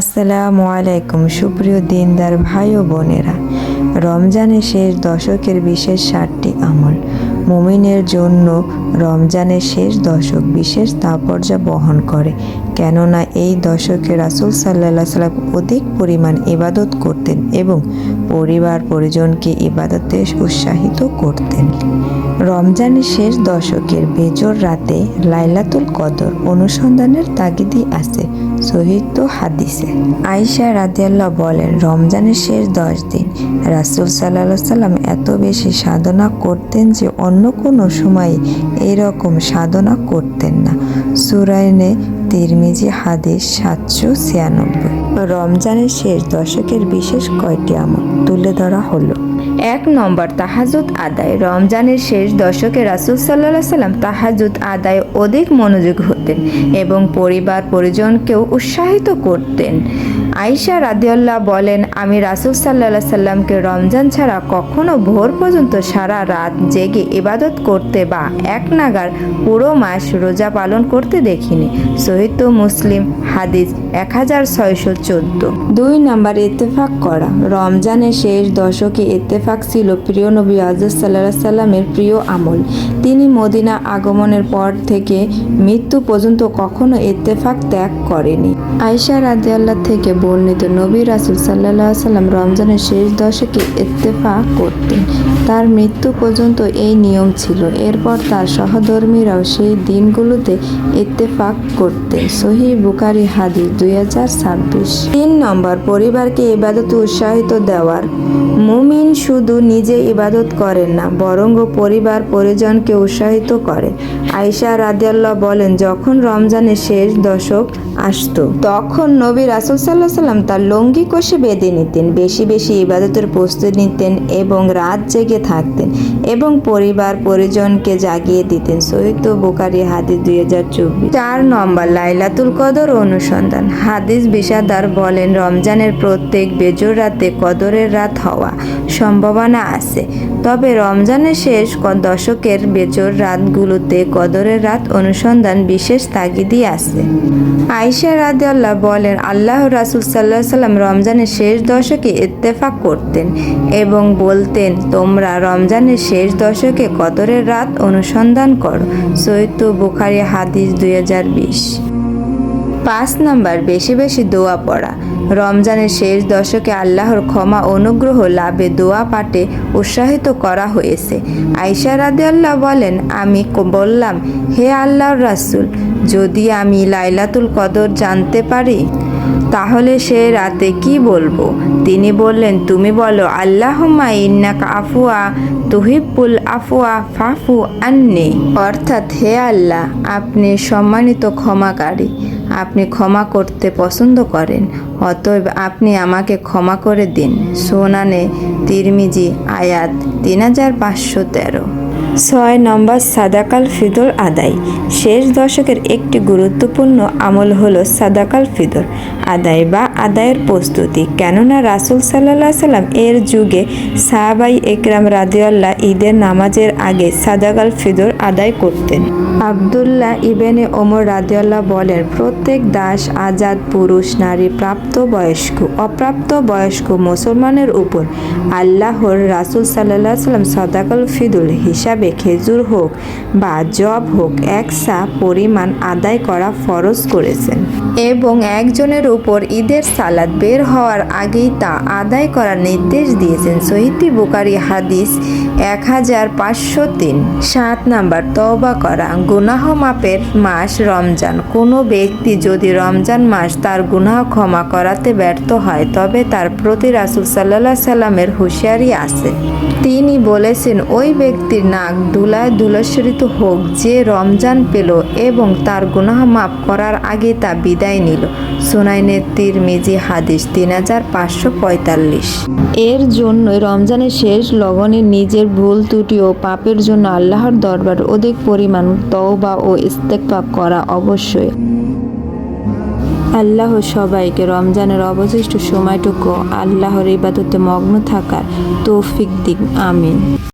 আসসালামু আলাইকুম, সুপ্রিয় দিনদার ভাই ও বোনেরা। রমজানের শেষ, দশকের বিশেষ সাতটি আমল। মুমিনের জন্য রমজানের শেষ দশক বিশেষ তাৎপর্য বহন করে। কেননা এই দশকে রাসুল সাল্লাহ সাল্লাম অধিক পরিমাণ ইবাদত করতেন এবং পরিবার পরিজনকে ইবাদতে উৎসাহিত করতেন। রমজানের শেষ দশকের বেজর রাতে লাইলাতুল কদর অনুসন্ধানের তাগিদি আছে সহিত হাদিসে। আইসা রাদিয়াল্লাহ বলেন, রমজানের শেষ দশ দিন রাসুল সাল্লাহ সাল্লাম এত বেশি সাধনা করতেন যে অন্য কোনো সময় এরকম সাধনা করতেন না। সুরাইনে তিরমিজি হাদিস সাতশো ছিয়ানব্বই। রমজানের শেষ দশকের বিশেষ কয়টি আমল তুলে ধরা হলো? এক নম্বর তাহাজুদ আদায়। রমজানের শেষ দশকে রাসুল সাল্লাহ সাল্লাম তাহাজুদ আদায় অধিক মনোযোগ হতেন এবং পরিবার পরিজনকেও উৎসাহিত করতেন। আইসা রাদিয়াল্লাহ বলেন, আমি রাসুল সাল্লাহ সাল্লামকে রমজান ছাড়া কখনো ভোর পর্যন্ত সারা রাত জেগে ইবাদত করতে বা এক নাগার পুরো মাস রোজা পালন করতে দেখিনি। সহিত মুসলিম, হাদিস এক হাজার ছয়শো চোদ্দ। দুই নাম্বার, ইত্তেফাক করা। রমজানের শেষ দশকে ইত্তেফাক ছিল প্রিয় নবী আজর সাল্লাহ সাল্লামের প্রিয় আমল। তিনি মদিনা আগমনের পর থেকে মৃত্যু পর্যন্ত কখনো ইত্তেফাক ত্যাগ করেনি। আয়সা রাদিয়াল্লাহ থেকে বর্ণিত নবী রাসুল সাল্লাহ সাল্লাম রমজানের শেষ দশকে ইত্তেফাক করতেন। তার মৃত্যু পর্যন্ত এই নিয়ম ছিল। এরপর তার সহধর্মীরাও সেই দিনগুলোতে ইত্তেফাক করতেন। সহি বুকারি হাদিস দুই হাজার ছাব্বিশ। তিন নম্বর, পরিবারকে এবাদতে উৎসাহিত দেওয়ার। মুমিন শুধু নিজে ইবাদত করেন না, বরং পরিবার পরিজনকে উৎসাহিত করে। আয়সা রাদিয়াল্লাহ বলেন, যখন রমজানের শেষ দশক আসত, তখন নবী রাসুল সাল্লাহ সাল্লাম তার লঙ্গি কষে বেঁধে নিতেন, বেশি বেশি ইবাদতের প্রস্তুতি নিতেন এবং রাত জেগে থাকতেন এবং পরিবার পরিজনকে জাগিয়ে দিতেন। সহিত বোকারি হাদিস দুই হাজার চব্বিশ। চার নম্বর, লাইলাতুল কদর অনুসন্ধান। হাদিস বিষাদার বলেন, রমজানের প্রত্যেক বেজর রাতে কদরের রাত হওয়া সম্ভাবনা আছে। তবে রমজানের শেষ দশকের বেজর রাতগুলোতে কদরের রাত অনুসন্ধান বিশেষ তাগিদি আছে। আইসা রাদিয়াল্লাহ বলেন আল্লাহ রাসুল সাল্লাহ সাল্লাম রমজানের শেষ দশকে ইত্তেফাক করতেন এবং বলতেন, তোমরা রমজানের শেষ দশকে কদরের রাত অনুসন্ধান করো। সৈয়দ বুখারি হাদিস দুই হাজার বিশ। পাঁচ নাম্বার, বেশি বেশি দোয়া পড়া। রমজানের শেষ দশকে আল্লাহর ক্ষমা অনুগ্রহ লাভে দোয়া পাঠে উৎসাহিত করা হয়েছে। আইসা রাদিয়াল্লাহ বলেন, আমি বললাম, হে আল্লাহর রাসূল, যদি আমি লাইলাতুল কদর জানতে পারি, তাহলে সে রাতে কি বলব? তিনি বললেন, তুমি বলো আল্লাহমা ইন্নাকা আফুয়া তুহিব্বুল আফুয়া ফাফু আন্নি। অর্থাৎ, হে আল্লাহ, আপনি সম্মানিত ক্ষমাকারী। আপনি ক্ষমা করতে পছন্দ করেন, অতএব আপনি আমাকে ক্ষমা করে দিন। সোনানে তিরমিজি, আয়াত তিন হাজার পাঁচশো তেরো। ছয় নম্বর সাদাকাল ফিদর আদায়। শেষ দশকের একটি গুরুত্বপূর্ণ আমল হলো সাদাকাল ফিদর আদায় বা আদায়ের প্রস্তুতি। কেননা রাসুল সাল্লাহ সাল্লাম এর যুগে সাহাবাই একরাম রাদিয়াল্লাহ ঈদের নামাজের আগে সাদাকাল ফিদর আদায় করতেন। আবদুল্লাহ ইবেনে ওমর রাদিয়াল্লাহ বলেন, প্রত্যেক দাস আজাদ, পুরুষ, নারী, প্রাপ্ত বয়স্ক, অপ্রাপ্ত বয়স্ক মুসলমানের উপর আল্লাহর রাসুল সাল্লাহ সাল্লাম সদাকল ফিদুল হিসাবে খেজুর হোক বা জব হোক একসা পরিমাণ আদায় করা ফরজ করেছেন। এবং একজনের উপর ঈদের সালাদ বের হওয়ার আগেই তা আদায় করার নির্দেশ দিয়েছেন সহিতি বুকারি হাদিস এক হাজার পাঁচশো তিন। সাত নাম্বার, তওবা করা। গুনাহ মাপের মাস রমজান। কোনো ব্যক্তি যদি রমজান মাস তার গুনাহ ক্ষমা করাতে ব্যর্থ হয়, তবে তার প্রতি রাসুল সাল্লাহ সাল্লামের হুঁশিয়ারি আছে। তিনি বলেছেন, ওই ব্যক্তির নাক ধুলায় ধুলাসরিত হোক, যে রমজান পেল এবং তার গুনাহ মাফ করার আগে তা বিদায় নিল। সুনাইনের তিরমিজি হাদিস, তিন হাজার পাঁচশো পঁয়তাল্লিশ। এর জন্য রমজানের শেষ লগনে নিজের ভুল ত্রুটি ও পাপের জন্য আল্লাহর দরবার অধিক পরিমাণ তওবা ও ইস্তেকফার করা অবশ্যই। আল্লাহ সবাইকে রমজানের অবশিষ্ট সময়টুকু আল্লাহর ইবাদতে মগ্ন থাকার তৌফিক দিক আমিন।